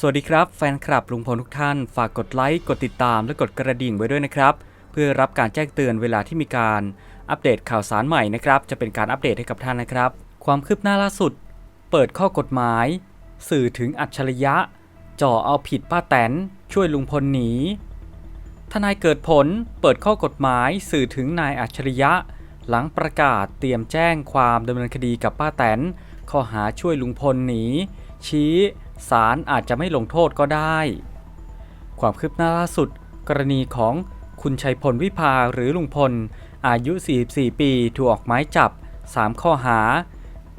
สวัสดีครับแฟนคลับลุงพลทุกท่าน ฝากกดไลค์ กดติดตามและกดกระดิ่งไว้ด้วยนะครับ เพื่อรับการแจ้งเตือนเวลาที่มีการอัปเดตข่าวสารใหม่นะครับ จะเป็นการอัปเดตให้กับท่านนะครับ ความคืบหน้าล่าสุด เปิดข้อกฎหมาย สื่อถึงอัจฉริยะ จ่อเอาผิดป้าแตน ช่วยลุงพลหนี ทนายเกิดผลเปิดข้อกฎหมายสื่อถึงนายอัจฉริยะ หลังประกาศเตรียมแจ้งความดำเนินคดีกับป้าแตน ข้อหาช่วยลุงพลหนี ชี้ ศาลอาจจะไม่ลงโทษก็ได้ ความคืบหน้าล่าสุด กรณีของคุณชัยพลวิภาหรือลุงพล อายุ 44 ปีถูกออกหมายจับ 3 ข้อหา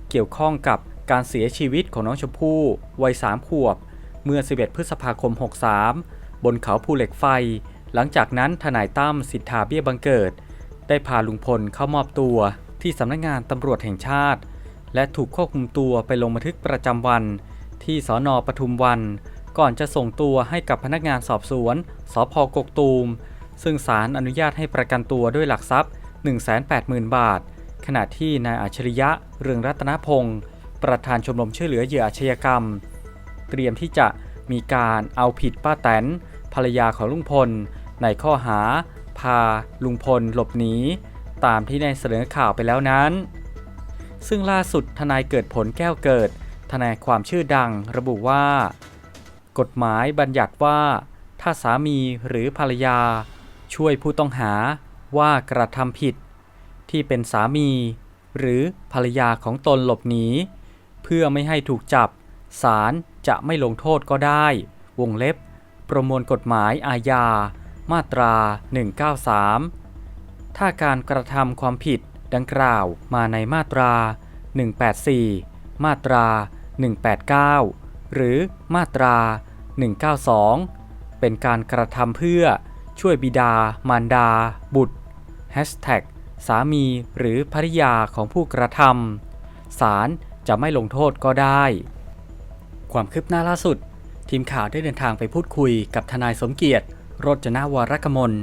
เกี่ยวข้องกับการเสียชีวิตของน้องชมพู่วัย 3 ขวบ เมื่อ 11 พฤษภาคม 63 บนเขาภูเหล็กไฟ หลังจากนั้นทนายตั้มสิทธาเบี้ยบังเกิด ได้พาลุงพลเข้ามอบตัวที่สำนักงานตำรวจแห่งชาติ และถูกควบคุมตัวไปลงบันทึกประจำวัน ที่สอนอปทุมวัน ก่อนจะส่งตัวให้กับพนักงานสอบสวนสพกกตูม ซึ่งศาลอนุญาตให้ประกันตัวด้วยหลักทรัพย์ 180,000 บาท ขณะที่นายอัจฉริยะเรืองรัตนพงศ์ประธานชมรมช่วยเหลือเหยื่ออาชญากรรม เตรียมที่จะมีการเอาผิดป้าแตนภรรยาของลุงพล ในข้อหา พาลุงพลหลบหนีตามที่ได้เสนอข่าวไปแล้วนั้น ซึ่งล่าสุดทนายเกิดผลแก้วเกิด ทนายความชื่อดังระบุว่า กฎหมายบัญญัติว่า ถ้าสามีหรือภรรยา ช่วยผู้ต้องหาว่ากระทำผิด ที่เป็นสามี หรือภรรยาของตนหลบหนีเพื่อไม่ให้ถูกจับศาลจะไม่ลงโทษก็ได้ วงเล็บ ประมวลกฎหมายอาญา มาตรา 193 ถ้าการกระทำความผิดดังกล่าวมาในมาตรา 184 มาตรา 189 หรือมาตรา 192 เป็นการกระทำเพื่อช่วยบิดา มารดา บุตรสามีหรือภริยาของผู้กระทำศาลจะไม่ลงโทษก็ได้ ความคืบหน้าล่าสุด ทีมข่าวได้เดินทางไปพูดคุยกับทนายสมเกียรติโรจนาวรกมล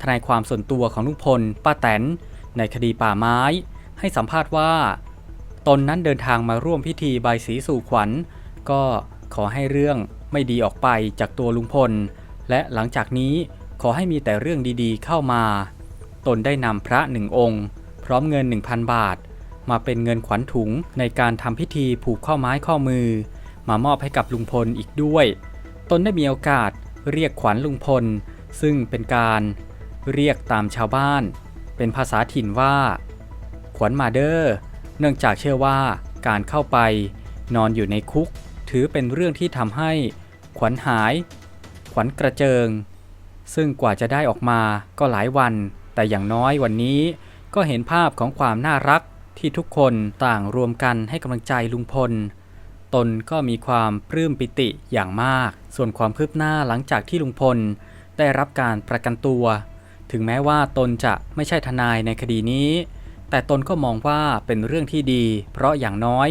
ทนายความส่วนตัวของลุงพล ป้าแตน ในคดีป่าไม้ ให้สัมภาษณ์ว่า ตนนั้นเดินทางมาร่วมพิธีใบสีสู่ขวัญ ก็ขอให้เรื่องไม่ดีออกไปจากตัวลุงพล และหลังจากนี้ขอให้มีแต่เรื่องดีๆเข้ามา ตนได้นำพระหนึ่งองค์ พร้อมเงิน 1,000 บาท มาเป็นเงินขวัญถุงในการทำพิธีผูกข้อไม้ข้อมือ มามอบให้กับลุงพลอีกด้วย ตนได้มีโอกาสเรียกขวัญลุงพล ซึ่งเป็นการเรียกตามชาวบ้าน เป็นภาษาถิ่นว่า ขวัญมาเดอร์ เนื่องจากเชื่อว่าการเข้าไปนอนอยู่ในคุก ถือเป็นเรื่องที่ทำให้ขวัญหาย ขวัญกระเจิง ซึ่งกว่าจะได้ออกมาก็หลายวัน แต่อย่างน้อยวันนี้ก็เห็นภาพของความน่ารักที่ทุกคนต่างรวมกันให้กำลังใจลุงพล ตนก็มีความปลื้มปิติอย่างมาก ส่วนความคืบหน้าหลังจากที่ลุงพล ได้รับการประกันตัว ถึงแม้ว่าตนจะไม่ใช่ทนายในคดีนี้ แต่ตนก็มองว่าเป็นเรื่องที่ดี เพราะอย่างน้อย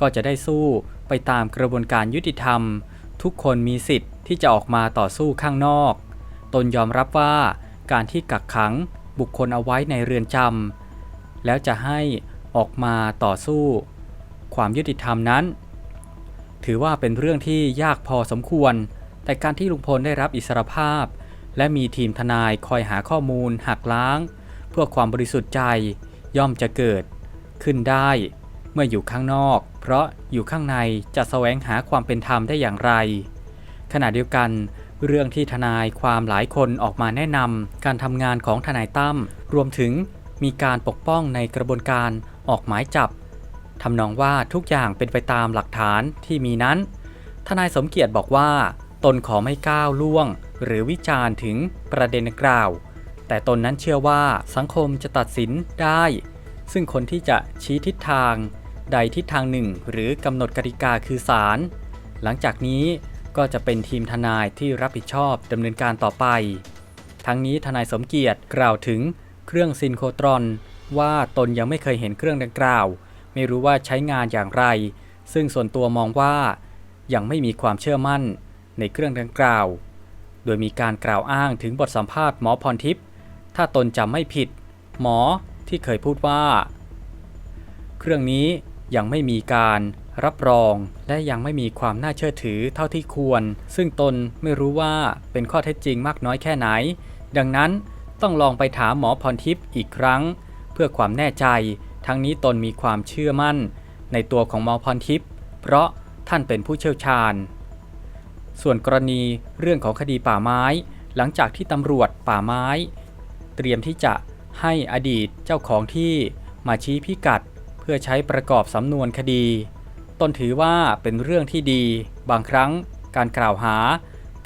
ก็จะได้สู้ไปตามกระบวนการยุติธรรม ทุกคนมีสิทธิ์ที่จะออกมาต่อสู้ข้างนอก ตนยอมรับว่าการที่กักขังบุคคลเอาไว้ในเรือนจำแล้วจะให้ออกมาต่อสู้ ความยุติธรรมนั้น ถือว่าเป็นเรื่องที่ยากพอสมควร แต่การที่ลุงพลได้รับอิสรภาพ และมีทีมทนายคอยหาข้อมูลหักล้าง เพื่อความบริสุทธิ์ใจ ย่อมจะเกิด ขึ้นได้ เมื่ออยู่ข้างนอก เพราะอยู่ข้างในจะแสวงหาความเป็นธรรมได้อย่างไร ขณะเดียวกัน เรื่องที่ทนายความหลายคนออกมาแนะนำการทำงานของทนายตั้มรวมถึงมีการปกป้องในกระบวนการออกหมายจับทำนองว่าทุกอย่างเป็นไปตามหลักฐานที่มีนั้น ทนายสมเกียรติบอกว่า ตนขอไม่ก้าวล่วง หรือวิจารณ์ถึงประเด็นกล่าว แต่ตนนั้นเชื่อว่าสังคมจะตัดสินได้ ซึ่งคนที่จะชี้ทิศทาง ใดทิศทางหนึ่ง หรือกำหนดกติกาคือศาลหลังจากนี้ก็จะเป็นทีมทนายที่รับผิดชอบดำเนินการต่อไป ทั้งนี้ทนายสมเกียรติกล่าวถึงเครื่องซินโครตรอน ว่าตนยังไม่เคยเห็นเครื่องดังกล่าว ไม่รู้ว่าใช้งานอย่างไร ซึ่งส่วนตัวมองว่ายังไม่มีความเชื่อมั่นในเครื่องดังกล่าว โดยมีการกล่าวอ้างถึงบทสัมภาษณ์หมอพรทิพย์ ถ้าตนจำไม่ผิด หมอที่เคยพูดว่า เครื่องนี้ยังไม่มีการรับรองและยังไม่มีความน่าเชื่อถือเท่าที่ควร ซึ่งตนไม่รู้ว่าเป็นข้อเท็จจริงมากน้อยแค่ไหน ดังนั้นต้องลองไปถามหมอพรทิพย์อีกครั้ง เพื่อความแน่ใจ ทั้งนี้ตนมีความเชื่อมั่น ในตัวของหมอพรทิพย์เพราะท่านเป็นผู้เชี่ยวชาญ ส่วนกรณีเรื่องของคดีป่าไม้ หลังจากที่ตำรวจป่าไม้ เตรียมที่จะให้อดีตเจ้าของที่มาชี้พิกัด เพื่อใช้ประกอบสำนวนคดี ตนถือว่าเป็นเรื่องที่ดี บางครั้งการกล่าวหา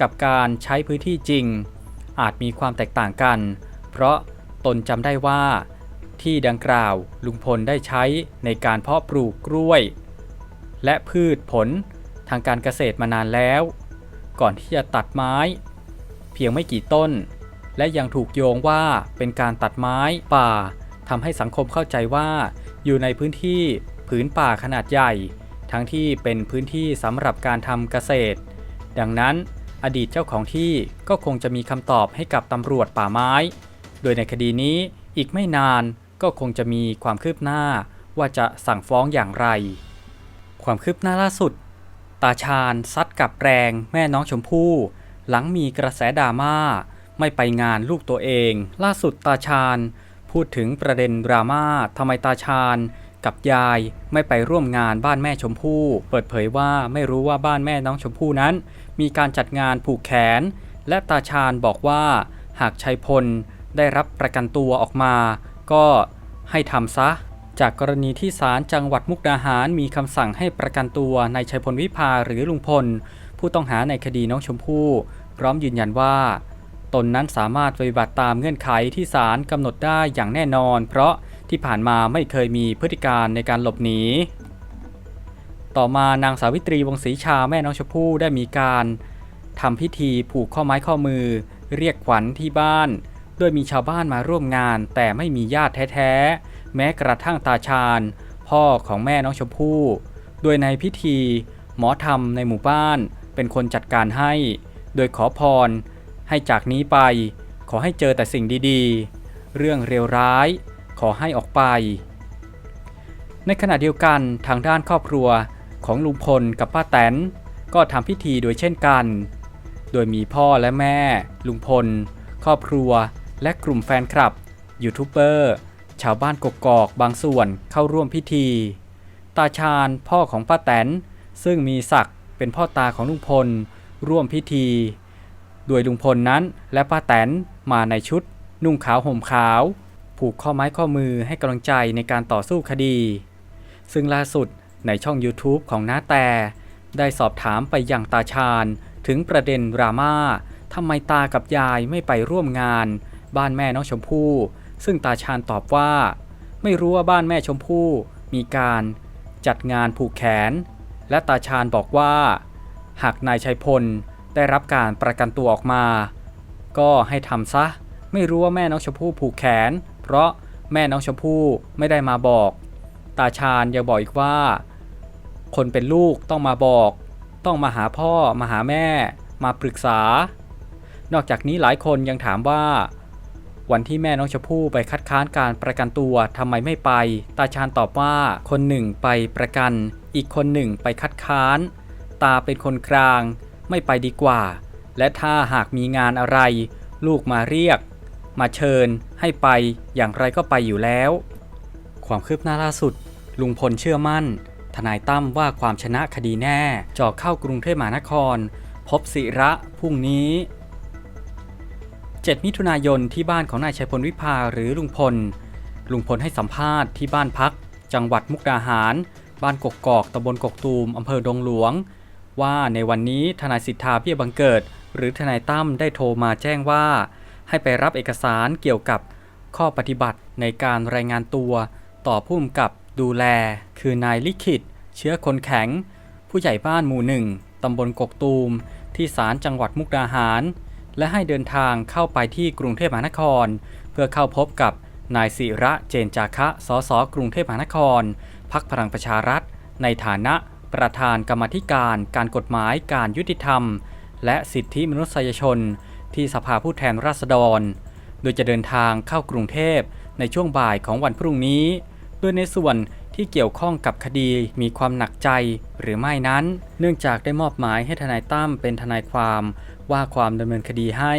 กับการใช้พื้นที่จริง อาจมีความแตกต่างกัน เพราะตนจำได้ว่า ที่ดังกล่าวลุงพลได้ใช้ในการเพาะปลูกกล้วย และพืชผลทางการเกษตรมานานแล้ว ก่อนที่จะตัดไม้ เพียงไม่กี่ต้น และยังถูกโยงว่าเป็นการตัดไม้ป่าทำให้สังคมเข้าใจว่า อยู่ในพื้นที่ผืนป่าขนาดใหญ่ ทั้งที่เป็นพื้นที่สำหรับการทำเกษตร ดังนั้น อดีตเจ้าของที่ก็คงจะมีคำตอบให้กับตำรวจป่าไม้ โดยในคดีนี้อีกไม่นานก็คงจะมีความคืบหน้าว่าจะสั่งฟ้องอย่างไร ความคืบหน้าล่าสุด ตาชาญซัดกับแรงแม่น้องชมพู่ หลังมีกระแสดราม่า ไม่ไปงานลูกตัวเอง ล่าสุดตาชาญ พูดถึงประเด็นดราม่าทำไมตาชาญ กับยายไม่ไปร่วมงานบ้านแม่ชมพู่ เปิดเผยว่าไม่รู้ว่าบ้านแม่น้องชมพู่นั้น มีการจัดงานผูกแขน และตาชาญบอกว่า หากชัยพลได้รับประกันตัวออกมา ก็ให้ทำซะ จากกรณีที่ศาลจังหวัดมุกดาหารมีคำสั่งให้ประกันตัวนายชัยพลวิภาหรือลุงพล ผู้ต้องหาในคดีน้องชมพู่ พร้อมยืนยันว่า ตนนั้นสามารถปฏิบัติตามเงื่อนไขที่ศาลกำหนดได้อย่างแน่นอน เพราะที่ผ่านมาไม่เคยมีพฤติการในการหลบหนี ต่อมานางสาวิตรีวงศรีชาแม่น้องชมพู่ได้มีการทำพิธีผูกข้อไม้ข้อมือ เรียกขวัญที่บ้าน โดยมีชาวบ้านมาร่วมงาน แต่ไม่มีญาติแท้ๆ แม้กระทั่งตาชาญ พ่อของแม่น้องชมพู่ โดยในพิธี หมอธรรมในหมู่บ้านเป็นคนจัดการให้ โดยขอพร ให้จากนี้ไป ขอให้เจอแต่สิ่งดีๆ เรื่องเลวร้าย ขอให้ออกไป ในขณะเดียวกันทางด้านครอบครัวของลุงพลกับป้าแตน ก็ทำพิธีโดยเช่นกัน โดยมีพ่อและแม่ ลุงพล ครอบครัว และกลุ่มแฟนคลับ ยูทูบเบอร์ ชาวบ้านกกอกบางส่วนเข้าร่วมพิธี ตาชาญพ่อของป้าแตน ซึ่งมีศักดิ์เป็นพ่อตาของลุงพล ร่วมพิธี โดยลุงพลนั้นและป้าแตนมาในชุด นุ่งขาวห่มขาว ผูกข้อไม้ข้อมือให้กำลังใจในการต่อสู้คดี ซึ่งล่าสุดในช่อง YouTube ของน้าแต่ ได้สอบถามไปยังตาชาญ ถึงประเด็นดราม่าทำไมตากับยายไม่ไปร่วมงาน บ้านแม่น้องชมพู่ซึ่งตาชาญตอบว่า ไม่รู้ว่าบ้านแม่ชมพู่มีการจัดงานผูกแขน และตาชาญบอกว่า หากนายชัยพล ได้รับการประกันตัวออกมา ก็ให้ทำซะ ไม่รู้ว่าแม่น้องชมพู่ผูกแขน เพราะแม่น้องชมพู่ไม่ได้มาบอก ตาชาญยังบอกอีกว่า คนเป็นลูกต้องมาบอก ต้องมาหาพ่อมาหาแม่ มาปรึกษา นอกจากนี้หลายคนยังถามว่า วันที่แม่น้องชมพู่ไปคัดค้านการประกันตัวทำไมไม่ไป ตาชาญตอบว่าคนหนึ่งไปประกัน อีกคนหนึ่งไปคัดค้าน ตาเป็นคนกลาง ไม่ไปดีกว่า และถ้าหากมีงานอะไร ลูกมาเรียก มาเชิญให้ไปอย่างไรก็ไปอยู่แล้ว ความคืบหน้าล่าสุด ลุงพลเชื่อมั่น ทนายตั้มว่าความชนะคดีแน่เจาะเข้ากรุงเทพมหานคร พบศิระพรุ่งนี้ 7 มิถุนายนที่บ้านของนายชัยพลวิภาหรือลุงพล ลุงพลให้สัมภาษณ์ที่บ้านพัก จังหวัดมุกดาหาร บ้านกกอกตำบลกกตูมอำเภอดงหลวง ว่าในวันนี้ทนายสิทธาเบี้ยบังเกิด หรือทนายตั้มได้โทรมาแจ้งว่า ให้ไปรับเอกสารเกี่ยวกับข้อปฏิบัติในการรายงานตัว ต่อผู้กำกับดูแล คือนายลิขิต เชื้อคนแข็ง ผู้ใหญ่บ้านหมู่หนึ่งตำบลกกตูม ที่ศาลจังหวัดมุกดาหาร และให้เดินทางเข้าไปที่กรุงเทพมหานคร เพื่อเข้าพบกับนายศิระเจนจาคะสสกรุงเทพมหานคร พักพลังประชารัฐ ในฐานะ ประธานกรรมธิการการกฎหมายการยุติธรรม และสิทธิมนุษยชน ที่สภาผู้แทนราษฎร โดยจะเดินทางเข้ากรุงเทพในช่วงบ่ายของวันพรุ่งนี้ โดยในส่วนที่เกี่ยวข้องกับคดีมีความหนักใจหรือไม่นั้น เนื่องจากได้มอบหมายให้ทนายตั้มเป็นทนายความว่าความดำเนินคดีให้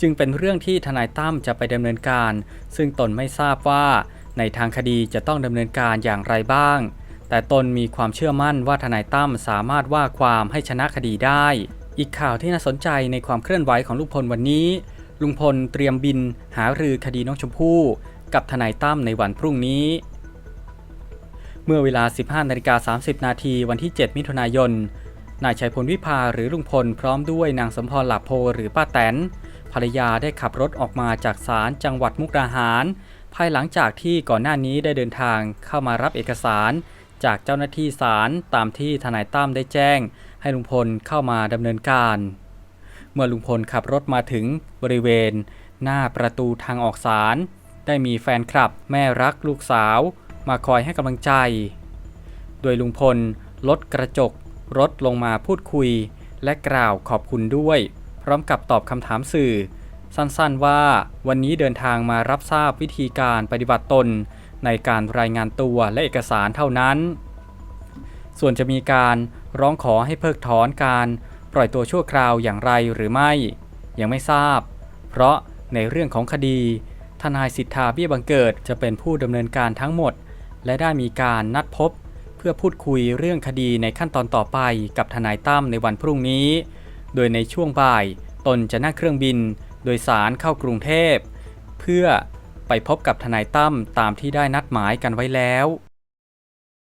จึงเป็นเรื่องที่ทนายตั้มจะไปดำเนินการ ซึ่งตนไม่ทราบว่าในทางคดีจะต้องดำเนินการอย่างไรบ้าง แต่ตนมีความเชื่อมั่นว่าทนายตั้มสามารถว่าความให้ชนะคดีได้ อีกข่าวที่น่าสนใจในความเคลื่อนไหวของลุงพลวันนี้ ลุงพลเตรียมบินหารือคดีน้องชมพู่กับทนายตั้มในวันพรุ่งนี้ เมื่อเวลา 15นาฬิกา30 นาทีวันที่ 7 มิถุนายน นายชัยพลวิภาหรือลุงพลพร้อมด้วยนางสมพรหลับโพหรือป้าแตนภรรยาได้ขับรถออกมาจากศาลจังหวัดมุกดาหาร ภายหลังจากที่ก่อนหน้านี้ได้เดินทางเข้ามารับเอกสาร จากเจ้าหน้าที่ศาลตามที่ทนายตั้มได้แจ้ง ให้ลุงพลเข้ามาดำเนินการ เมื่อลุงพลขับรถมาถึงบริเวณ หน้าประตูทางออกศาลได้มีแฟนคลับแม่รักลูกสาว มาคอยให้กำลังใจ โดยลุงพลลดกระจกรถลงมาพูดคุย และกล่าวขอบคุณด้วย พร้อมกับตอบคำถามสื่อ สั้นๆว่าวันนี้เดินทางมารับทราบวิธีการปฏิบัติตน ในการรายงานตัวและเอกสารเท่านั้น ส่วนจะมีการร้องขอให้เพิกถอนการปล่อยตัวชั่วคราวอย่างไรหรือไม่ ยังไม่ทราบ เพราะในเรื่องของคดี ทนายสิทธาเบี้ยบังเกิดจะเป็นผู้ดำเนินการทั้งหมด และได้มีการนัดพบ เพื่อพูดคุยเรื่องคดีในขั้นตอนต่อไปกับทนายตั้มในวันพรุ่งนี้ โดยในช่วงบ่ายตนจะนั่งเครื่องบิน โดยสารเข้ากรุงเทพ เพื่อ ไปพบกับทนายตั้มตามที่ได้นัดหมายกันไว้แล้ว